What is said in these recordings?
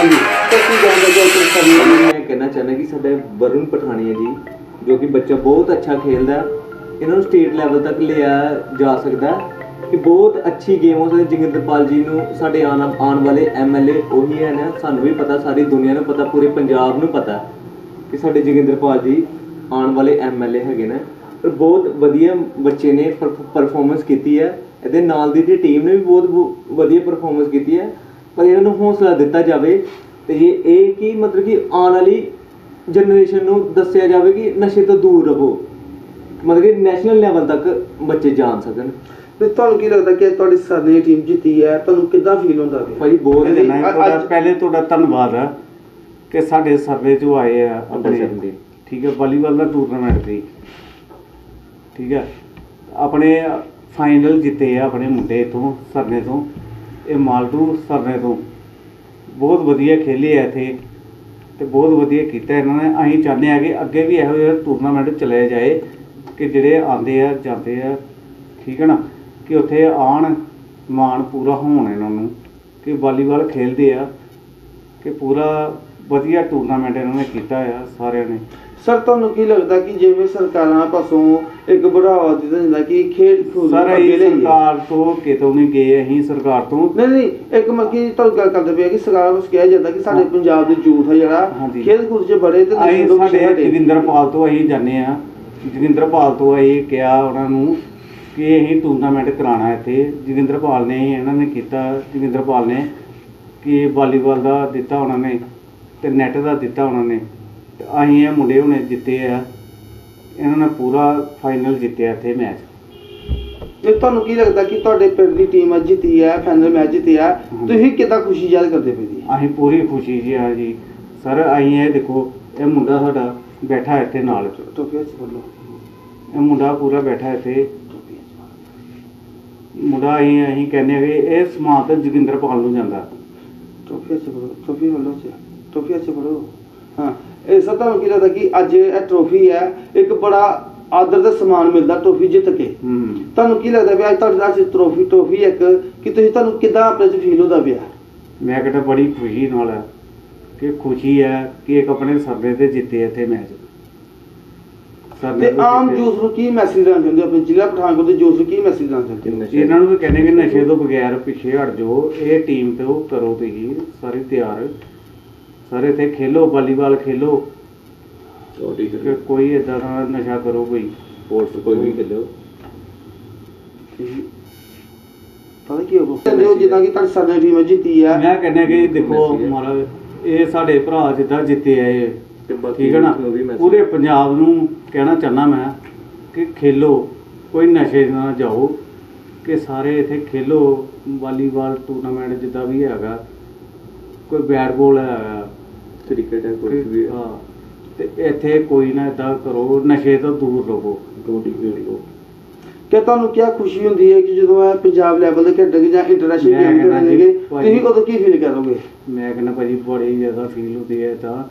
ਹਾਂਜੀ। ਤਾਂ ਕੀ ਜੋ ਸਾਡੀ ਮੈਂ ਕਹਿਣਾ ਚਾਹੁੰਦਾ ਕਿ ਸਾਡਾ ਵਰੁਣ ਪਠਾਨੀਆ ਜੀ ਜੋ ਕਿ ਬੱਚਾ ਬਹੁਤ ਅੱਛਾ ਖੇਲਦਾ ਹੈ, ਇਹਨਾਂ ਨੂੰ ਸਟੇਟ ਲੈਵਲ ਤੱਕ ਲਿਆ ਜਾ ਸਕਦਾ ਹੈ ਕਿ ਬਹੁਤ ਅੱਛੀ ਗੇਮ ਹੋ। ਸਕਦੀ ਜੋਗਿੰਦਰਪਾਲ ਜੀ ਨੂੰ ਸਾਡੇ ਆਉਣ ਆਉਣ ਵਾਲੇ ਐਮਐਲਏ ਉਹੀ ਹਨ ਸਾਨੂੰ ਵੀ ਪਤਾ ਸਾਰੀ ਦੁਨੀਆ ਨੂੰ ਪਤਾ ਪੂਰੇ ਪੰਜਾਬ ਨੂੰ ਪਤਾ ਕਿ ਸਾਡੇ ਜੋਗਿੰਦਰਪਾਲ ਜੀ ਆਉਣ ਵਾਲੇ ਐਮਐਲਏ ਹੈਗੇ ਨੇ। ਪਰ ਬਹੁਤ ਵਧੀਆ ਬੱਚੇ ਨੇ ਪਰਫਾਰਮੈਂਸ ਕੀਤੀ ਹੈ। ਇਹਦੇ ਨਾਲ ਦੀ ਟੀਮ ਨੇ ਵੀ ਬਹੁਤ ਵਧੀਆ ਪਰਫਾਰਮੈਂਸ ਕੀਤੀ ਹੈ। ਪਰ ਇਹਨਾਂ ਨੂੰ ਹੌਸਲਾ ਦਿੱਤਾ ਜਾਵੇ ਤੇ ਇਹ ਇਹ ਕੀ ਮਤਲਬ ਕਿ ਆਉਣ ਵਾਲੀ ਜਨਰੇਸ਼ਨ ਨੂੰ ਦੱਸਿਆ ਜਾਵੇ ਕਿ ਨਸ਼ੇ ਤੋਂ ਦੂਰ ਰਹੋ। ਮਤਲਬ ਕਿ ਨੈਸ਼ਨਲ ਲੈਵਲ ਤੱਕ ਬੱਚੇ ਜਾਣ ਸਕਣ। ਤੇ ਤੁਹਾਨੂੰ ਕੀ ਲੱਗਦਾ ਕਿ ਤੁਹਾਡੀ ਸਾਡੀ ਟੀਮ ਜਿੱਤੀ ਹੈ? ਤੁਹਾਨੂੰ ਕਿੱਦਾਂ ਫੀਲ ਹੁੰਦਾ ਪਿਆ? ਭਾਈ ਬਹੁਤ ਨਹੀਂ ਅੱਜ- ਤੁਹਾਡਾ ਪਹਿਲੇ ਤੁਹਾਡਾ ਧੰਨਵਾਦ ਹੈ ਕਿ ਸਾਡੇ ਸਰਵੇ ਚੋਂ ਆਏ ਆ ਆਪਣੇ ਸਰਵੇ। ਠੀਕ ਹੈ ਵਾਲੀਬਾਲ ਦਾ ਟੂਰਨਾਮੈਂਟ ਸੀ ਠੀਕ ਹੈ ਆਪਣੇ ਫਾਈਨਲ ਜਿੱਤੇ ਆ ਆਪਣੇ ਮੁੰਡੇ ਤੋਂ ਸਰਨੇ ਤੋਂ। ਇਹ ਮਾਲਟੂ ਸਰਨੇ ਤੋਂ ਬਹੁਤ ਵਧੀਆ ਖੇਲੇ ਆ ਇੱਥੇ ਤੇ ਬਹੁਤ ਵਧੀਆ ਕੀਤਾ ਇਹਨਾਂ ਨੇ। ਅਸੀਂ ਚਾਹੁੰਦੇ ਆ ਕਿ ਅੱਗੇ ਵੀ ਇਹੋ ਜਿਹਾ ਟੂਰਨਾਮੈਂਟ ਚਲਾਏ ਜਾਏ ਕਿ ਜਿਹੜੇ ਆਉਂਦੇ ਆ, ਜਾਂਦੇ ਆ, ਠੀਕ ਹੈ ਨਾ? ਕਿ ਉੱਥੇ ਆਣ ਮਾਣ ਪੂਰਾ ਹੋਣ ਇਹਨਾਂ ਨੂੰ, ਕਿ ਵਾਲੀਬਾਲ ਖੇਲਦੇ ਆ, ਕਿ ਪੂਰਾ ਵਧੀਆ ਟੂਰਨਾਮੈਂਟ ਇਹਨਾਂ ਨੇ ਕੀਤਾ ਆ ਸਾਰਿਆਂ ਨੇ। ਸਰ ਤੁਹਾਨੂੰ ਕੀ ਲੱਗਦਾ ਕਿ ਜਿਵੇਂ ਸਰਕਾਰਾਂ ਪਾਸੋਂ ਇੱਕ ਬੜਾਵਾ ਦਿੱਤਾ ਜਾਂਦਾ ਕਿ ਖੇਡ ਖੂਦ ਸਾਰਾ ਹੀ ਲਈਏ। ਸਰਕਾਰ ਤੋਂ ਕਿਤੋਂ ਨਹੀਂ ਗਏ ਅਸੀਂ ਸਰਕਾਰ ਤੋਂ ਨਹੀਂ ਨਹੀਂ ਇੱਕ ਮੱਕੀ ਤੁਹਾਨੂੰ ਗੱਲ ਕਰਦੇ ਪਏ ਕਿ ਸਰਕਾਰ ਵੱਲੋਂ ਕਿਹਾ ਜਾਂਦਾ ਕਿ ਸਾਡੇ ਪੰਜਾਬ ਦੇ ਯੂਥ ਆ ਜਿਹੜਾ ਹਾਂਜੀ। ਖੇਡ ਕੂਦ 'ਚ ਬੜੇ ਤੇ ਨਸ਼ੇ ਅਸੀਂ ਤੋਂ ਸਾਡੇ ਹਟੇ। ਜੋਗਿੰਦਰਪਾਲ ਤੋਂ ਅਸੀਂ ਜਾਂਦੇ ਆ ਜੋਗਿੰਦਰਪਾਲ ਤੋਂ ਅਸੀਂ ਕਿਹਾ ਉਹਨਾਂ ਨੂੰ ਕਿ ਅਸੀਂ ਟੂਰਨਾਮੈਂਟ ਕਰਾਉਣਾ ਇੱਥੇ ਜੋਗਿੰਦਰਪਾਲ ਨੇ ਹੀ ਇਹਨਾਂ ਨੇ ਕੀਤਾ ਜੋਗਿੰਦਰਪਾਲ ਨੇ ਕਿ ਵਾਲੀਬਾਲ ਦਾ ਦਿੱਤਾ ਉਹਨਾਂ ਨੇ ਤੇ ਨੈਟ ਦਾ ਦਿੱਤਾ ਉਹਨਾਂ ਨੇ ਤੇ ਅਸੀਂ ਇਹ ਮੁੰਡੇ ਹੁਣੇ ਜਿੱਤੇ ਆ ਇਹਨਾਂ ਨੇ ਪੂਰਾ ਫਾਈਨਲ ਜਿੱਤਿਆ ਇੱਥੇ ਮੈਚ ਤੇ ਤੁਹਾਨੂੰ ਕੀ ਲੱਗਦਾ ਕਿ ਤੁਹਾਡੇ ਪਿੰਡ ਦੀ ਟੀਮ ਅੱਜ ਜਿੱਤੀ ਹੈ ਫਾਈਨਲ ਮੈਚ ਜਿੱਤਿਆ ਤੁਸੀਂ ਕਿੱਦਾਂ ਖੁਸ਼ੀ ਜ਼ਾਹਿਰ ਕਰਦੇ ਪਏ ਜੀ? ਅਸੀਂ ਪੂਰੀ ਖੁਸ਼ੀ ਜੀ ਆ ਜੀ। ਸਰ ਅਸੀਂ ਇਹ ਦੇਖੋ ਇਹ ਮੁੰਡਾ ਸਾਡਾ ਬੈਠਾ ਇੱਥੇ ਨਾਲ। ਟੋਪੀਆ 'ਚ ਬੋਲੋ। ਇਹ ਮੁੰਡਾ ਪੂਰਾ ਬੈਠਾ ਇੱਥੇ। ਮੁੰਡਾ ਅਸੀਂ ਅਸੀਂ ਕਹਿੰਦੇ ਕਿ ਇਹ ਸਮਾਨ ਤਾਂ ਜੋਗਿੰਦਰਪਾਲ ਨੂੰ ਜਾਂਦਾ। ਟੋਪੀਆ 'ਚ ਬੋਲੋ ਟੋਪੀ ਬੋਲੋ ਚ ਟੋਪੀਆ 'ਚ ਬੋਲੋ। ਹਾਂ। ਇਹ ਸਰ ਤੁਹਾਨੂੰ ਕੀ ਲੱਗਦਾ ਕਿ ਅੱਜ ਇਹ ਟਰੋਫੀ ਹੈ ਇੱਕ ਬੜਾ ਆਦਰ ਦਾ ਸਨਮਾਨ ਮਿਲਦਾ ਟਰੋਫੀ ਜਿੱਤ ਕੇ। ਤੁਹਾਨੂੰ ਕੀ ਲੱਗਦਾ ਵੀ ਅੱਜ ਤੁਹਾਡੇ ਨਾਲ ਟਰੋਫੀ ਟਰੋਫੀ ਇੱਕ ਕਿ ਤੁਸੀਂ ਤੁਹਾਨੂੰ ਕਿਦਾਂ ਆਪਣੇ ਚ ਫੀਲ ਹੁੰਦਾ ਪਿਆ? ਮੈਂ ਕਹਿੰਦਾ ਬੜੀ ਖੁਸ਼ੀ ਨਾਲ ਹੈ ਕਿ ਖੁਸ਼ੀ ਹੈ ਕਿ ਇੱਕ ਆਪਣੇ ਸਰਵੇ ਤੇ ਜਿੱਤੇ ਇੱਥੇ ਮੈਚ ਤੇ ਆਮ ਜੂਸ ਨੂੰ ਕੀ ਮੈਸੇਜ ਦੇਣਾ ਚਾਹੁੰਦੇ ਆਪਣੇ ਜ਼ਿਲ੍ਹਾ ਪਠਾਨਕੋਟ ਦੇ ਜੂਸ ਨੂੰ ਕੀ ਮੈਸੇਜ ਦੇਣਾ ਚਾਹੁੰਦੇ ਇਹਨਾਂ ਨੂੰ ਵੀ ਕਹਿੰਦੇ ਕਿ ਨਸ਼ੇ ਤੋਂ ਬਗੈਰ ਪਿੱਛੇ ਹਟ ਜਾਓ ਇਹ ਟੀਮ ਤੇ ਉਹ ਕਰੋ ਤੁਸੀਂ ਸਾਰੇ ਤਿਆਰ। ਸਾਰੇ ਇੱਥੇ ਖੇਲੋ ਵਾਲੀਬਾਲ ਖੇਲੋ। ਛੋਟੀ ਕਿ ਕੋਈ ਇਦਾਂ ਦਾ ਨਸ਼ਾ ਕਰੋ ਕੋਈ। ਸਪੋਰਟਸ ਕੋਈ ਵੀ ਖੇਲੋ। ਪਤਾ ਕੀ ਹੋ ਕਹਿੰਦੇ ਹੋ ਜਿੱਦਾਂ ਕਿ ਤੁਹਾਡੀ ਸਾਡੇ ਟੀਮ ਜਿੱਤੀ ਹੈ ਮੈਂ ਕਹਿੰਦਾ ਕਿ ਦੇਖੋ। ਮਹਾਰਾਜ ਇਹ ਸਾਡੇ ਭਰਾ ਜਿੱਦਾਂ ਜਿੱਤੇ ਆਏ ਤੇ ਬਾਕੀ ਠੀਕ ਹੈ ਨਾ? youth ਨੂੰ ਵੀ message ਪੂਰੇ ਪੰਜਾਬ ਨੂੰ ਕਹਿਣਾ ਚਾਹੁੰਦਾ ਮੈਂ ਕਿ ਖੇਲੋ ਕੋਈ ਨਸ਼ੇ ਨਾਲ ਜਾਓ। ਕਿ ਸਾਰੇ ਇੱਥੇ ਖੇਲੋ ਵਾਲੀਬਾਲ ਟੂਰਨਾਮੈਂਟ ਜਿੱਦਾਂ ਵੀ ਹੈਗਾ। ਕੋਈ ਬੈਟ ਬਾਲ ਹੈਗਾ। ਕ੍ਰਿਕਟ ਹੈ ਕੁਝ ਵੀ ਹਾਂ। ਤੇ ਇੱਥੇ ਕੋਈ ਨਾ ਇਦਾਂ ਕਰੋ ਨਸ਼ੇ ਤੋਂ ਦੂਰ ਰਹੋ। ਕਬੱਡੀ ਖੇਡੋ ਕਿ ਤੁਹਾਨੂੰ ਕੀ ਖੁਸ਼ੀ ਹੁੰਦੀ ਹੈ ਕਿ ਜਦੋਂ ਇਹ ਪੰਜਾਬ ਲੈਵਲ ਦੇ ਖੇਡਣਗੇ ਜਾਂ ਇੰਟਰਨੈਸ਼ਨਲ ਮੈਂ ਗੇਮ ਜੀ, ਖੇਡਣਗੇ ਤੁਸੀਂ ਉਦੋਂ ਕੀ ਫੀਲ ਕਰੋਗੇ? ਮੈਂ ਕਹਿੰਦਾ ਭਾਜੀ ਬੜੀ ਜ਼ਿਆਦਾ ਫੀਲ ਹੁੰਦੀ ਹੈ ਤਾਂ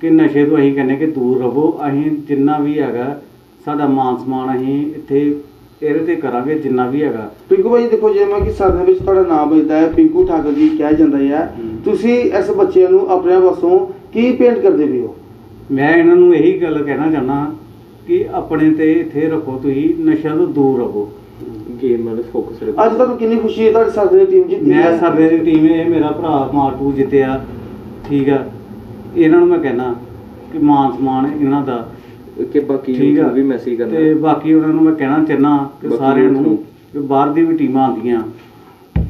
ਕਿ ਨਸ਼ੇ ਤੋਂ ਅਸੀਂ ਕਹਿੰਦੇ ਕਿ ਦੂਰ ਰਹੋ। ਅਸੀਂ ਜਿੰਨਾ ਵੀ ਹੈਗਾ ਸਾਡਾ ਮਾਨ ਸਨਮਾਨ ਅਸੀਂ ਇੱਥੇ ਇਹਦੇ ਤੇ ਕਰਾਂਗੇ ਜਿੰਨਾ ਵੀ ਹੈਗਾ। ਪਿੰਕੂ ਭਾਈ ਦੇਖੋ ਜਿਵੇਂ ਕਿ ਸਰਦੇ ਵਿੱਚ ਤੁਹਾਡਾ ਨਾਮ ਵੱਜਦਾ ਹੈ ਪਿੰਕੂ ਠਾਕਰ ਜੀ ਕਿਹਾ ਜਾਂਦਾ ਹੈ। ਤੁਸੀਂ ਇਸ ਬੱਚਿਆਂ ਨੂੰ ਆਪਣੇ ਪਾਸੋਂ ਕੀ ਪੇਂਟ ਕਰਦੇ ਪਏ ਹੋ? ਮੈਂ ਇਹਨਾਂ ਨੂੰ ਇਹੀ ਗੱਲ ਕਹਿਣਾ ਚਾਹੁੰਦਾ ਕਿ ਆਪਣੇ ਤੇ ਇੱਥੇ ਰੱਖੋ ਤੁਸੀਂ ਨਸ਼ਿਆਂ ਤੋਂ ਦੂਰ ਰਹੋ। ਗੇਮ ਵੱਲ ਫੋਕਸ ਰੱਖੋ। ਅੱਜ ਤੁਹਾਨੂੰ ਕਿੰਨੀ ਖੁਸ਼ੀ ਹੈ ਤੁਹਾਡੀ ਸਰਦੇ ਦੀ ਟੀਮ ਜਿੱਤੀ ਮੈਂ ਹੈ? ਸਰਵੇ ਦੀ ਟੀਮ ਇਹ ਮੇਰਾ ਭਰਾ ਮਾਰਟੂ ਜਿੱਤਿਆ। ਠੀਕ ਆ। ਇਹਨਾਂ ਨੂੰ ਮੈਂ ਕਹਿਣਾ ਕਿ ਮਾਨ ਸਨਮਾਨ ਇਹਨਾਂ ਦਾ। ਕਿ ਬਾਕੀ ਠੀਕ youth ਆ। ਨੂੰ ਵੀ ਮੈਸੇਜ ਕਰਨਾ। ਤੇ ਬਾਕੀ ਉਹਨਾਂ ਨੂੰ ਮੈਂ ਕਹਿਣਾ ਕਿ ਬਾਕੀ ਸਾਰਿਆਂ ਨੂੰ ਨੂੰ। ਕਿ ਬਾਹਰ ਦੀ ਵੀ ਟੀਮਾਂ ਆਉਂਦੀਆਂ।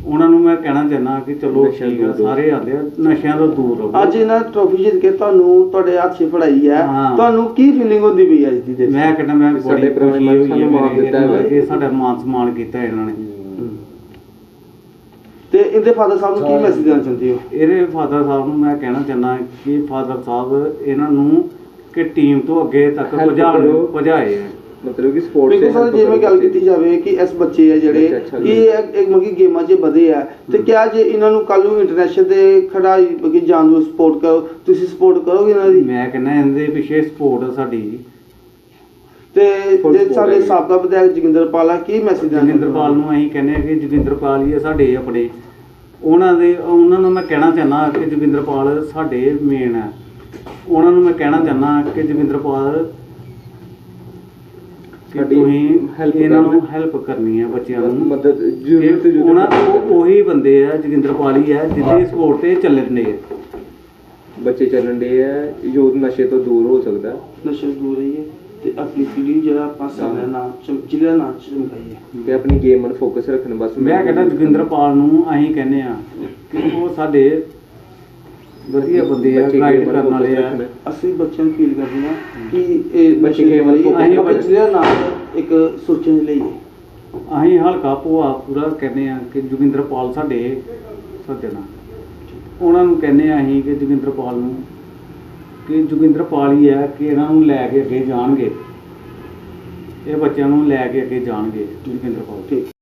ਉਹਨਾਂ ਨੂੰ ਮੈਂ ਕਹਿਣਾ ਚਾਹੁੰਦਾ ਕਿ ਚਲੋ ਠੀਕ ਆ। ਸਾਰੇ ਆ ਨਸ਼ਿਆਂ ਤੋਂ ਦੂਰ ਰਹੋ ਅੱਜ ਇਹਨਾਂ ਟਰੋਫੀ ਜਿੱਤ ਕੇ ਤੁਹਾਨੂੰ ਤੁਹਾਡੇ ਹੱਥ 'ਚ ਫੜਾਈ ਹੈ ਹਾਂ। ਤੁਹਾਨੂੰ ਕੀ ਫੀਲਿੰਗ ਹੁੰਦੀ ਪਈ ਅੱਜ ਦੀ ਦੇ ਮੈਂ ਕਹਿੰਦਾ ਮੈਂ ਸਾਡੇ ਬੜੀ ਪੁਰਾਣੇ ਖੁਸ਼ੀ ਹੋਈ ਸਾਨੂੰ ਹੈ ਮਾਣ ਮੇਰੇ ਦਿੱਤਾ ਨਾਲ ਹੈ। ਕਿ ਸਾਡਾ ਮਾਨ ਸਨਮਾਨ ਕੀਤਾ ਇਹਨਾਂ ਨੇ ਤੇ ਇਹਦੇ ਫਾਦਰ ਸਾਹਿਬ ਨੂੰ ਕੀ ਮੈਸੇਜ ਦੇਣਾ ਚਾਹੁੰਦੇ ਹੋ ਇਹਦੇ ਫਾਦਰ ਸਾਹਿਬ ਨੂੰ ਮੈਂ ਕਹਿਣਾ ਚਾਹੁੰਦਾ ਕਿ ਫਾਦਰ ਸਾਹਿਬ ਇਹਨਾਂ ਨੂੰ ਕਿ ਟੀਮ ਤੋਂ ਅੱਗੇ ਤੱਕ Help ਪਹੁੰਚਾਉਣ ਕਰੋ। ਪਹੁੰਚਾਏ ਹੈ ਮਤਲਬ ਕਿ ਸਪੋਰਟਸ ਪਿੰਕੂ ਸਰ ਜਿਵੇਂ ਗੱਲ ਕੀਤੀ ਜਾਵੇ ਕਿ ਇਸ ਬੱਚੇ ਆ ਜਿਹੜੇ ਕਿ ਇਹ ਇੱਕ ਮਗੀ ਗੇਮਾਂ 'ਚ ਵਧੇ ਆ। ਤੇ ਕਿਆ ਜੇ ਇਹਨਾਂ ਨੂੰ ਕੱਲ ਨੂੰ ਇੰਟਰਨੈਸ਼ਨਲ ਦੇ ਖਿਡਾਰੀ ਬਗੀ ਜਾਣ ਨੂੰ ਸਪੋਰਟ ਕਰੋ ਤੁਸੀਂ ਸਪੋਰਟ ਕਰੋਗੇ ਇਹਨਾਂ ਦੀ? ਮੈਂ ਕਹਿੰਦਾ ਇਹਦੇ ਪਿੱਛੇ ਸਪੋਰਟ ਸਾਡੀ। ਤੇ ਜੇ ਸਾਡੇ। ਸਾਬਕਾ ਵਿਧਾਇਕ ਜੋਗਿੰਦਰ ਪਾਲਾ ਕੀ ਮੈਸੇਜ ਦੇਣਾ? ਜੋਗਿੰਦਰਪਾਲ ਨੂੰ ਅਸੀਂ ਕਹਿੰਦੇ ਆ ਕਿ ਜੋਗਿੰਦਰਪਾਲ ਹੀ ਆ ਸਾਡੇ ਆਪਣੇ। ਉਹਨਾਂ ਦੇ ਉਹਨਾਂ ਨੂੰ ਮੈਂ ਕਹਿਣਾ ਚਾਹੁੰਦਾ ਕਿ ਜੋਗਿੰਦਰਪਾਲ ਸਾਡੇ ਮੇਨ ਹੈ ਉਹਨਾਂ ਨੂੰ ਮੈਂ ਕਹਿਣਾ ਚਾਹੁੰਦਾ ਕਿ ਜੋਗਿੰਦਰਪਾਲ ਕਿ ਸਾਡੀ ਤੁਸੀਂ help ਇਹਨਾਂ ਨੂੰ। ਹੈਲਪ ਕਰਨੀ ਹੈ ਬੱਚਿਆਂ ਨੂੰ। ਮਦਦ ਜ਼ਰੂਰਤ ਜ਼ਰੂਰਤ ਉਹਨਾਂ ਉਹ ਉਹੀ ਬੰਦੇ ਆ ਜੋਗਿੰਦਰਪਾਲ ਹੀ ਹੈ। ਜਿਹਦੇ ਸਪੋਰਟ ਤੇ ਚੱਲਣ ਨੇ ਬੱਚੇ ਚੱਲਣ ਦੇ ਆ ਯੂਥ ਨਸ਼ੇ ਤੋਂ ਦੂਰ ਹੋ ਸਕਦਾ। ਨਸ਼ੇ ਤੋਂ ਦੂਰ ਰਹੀਏ ਤੇ ਆਪਣੀ ਪੀੜ੍ਹੀ ਜਿਹੜਾ ਆਪਾਂ ਸਾਡਾ ਨਾਮ ਚਮ- ਨਾਮ ਚਮਕਾਈਏ ਤੇ ਆਪਣੀ ਗੇਮ ਵੱਲ ਫੋਕਸ ਰੱਖਣ ਬਸ ਮੈਂ ਕਹਿੰਦਾ ਜੋਗਿੰਦਰਪਾਲ ਨੂੰ ਅਸੀਂ ਕਹਿੰਦੇ ਆ ਕਿ ਉਹ ਸਾਡੇ ਵਧੀਆ ਬੰਦੇ ਆ ਗਾਈਡ ਕਰਨ ਵਾਲੇ ਆ। ਅਸੀਂ ਬੱਚਿਆਂ ਨੂੰ ਫੀਲ ਕਰਦੇ ਹਾਂ ਕਿ ਇਹ ਬੱਚੇ ਕੇਵਲ ਅਸੀਂ ਬੱਚੇ- ਦਾ ਨਾਮ ਇੱਕ ਸੋਚਣ ਲਈ ਅਸੀਂ ਹਲਕਾ ਭੋਆ ਪੂਰਾ ਕਹਿੰਦੇ ਆ ਕਿ ਜੋਗਿੰਦਰਪਾਲ ਸਾਡੇ ਸਾਡੇ ਨਾਲ। ਉਹਨਾਂ ਨੂੰ ਕਹਿੰਦੇ ਆ ਅਸੀਂ ਕਿ ਜੋਗਿੰਦਰਪਾਲ ਨੂੰ ਕਿ ਜੋਗਿੰਦਰਪਾਲ ਹੀ ਹੈ ਕਿ ਇਹਨਾਂ ਨੂੰ ਲੈ ਕੇ ਅੱਗੇ ਜਾਣਗੇ। ਇਹ ਬੱਚਿਆਂ ਨੂੰ ਲੈ ਕੇ ਅੱਗੇ ਜਾਣਗੇ ਜੋਗਿੰਦਰਪਾਲ। ਠੀਕ।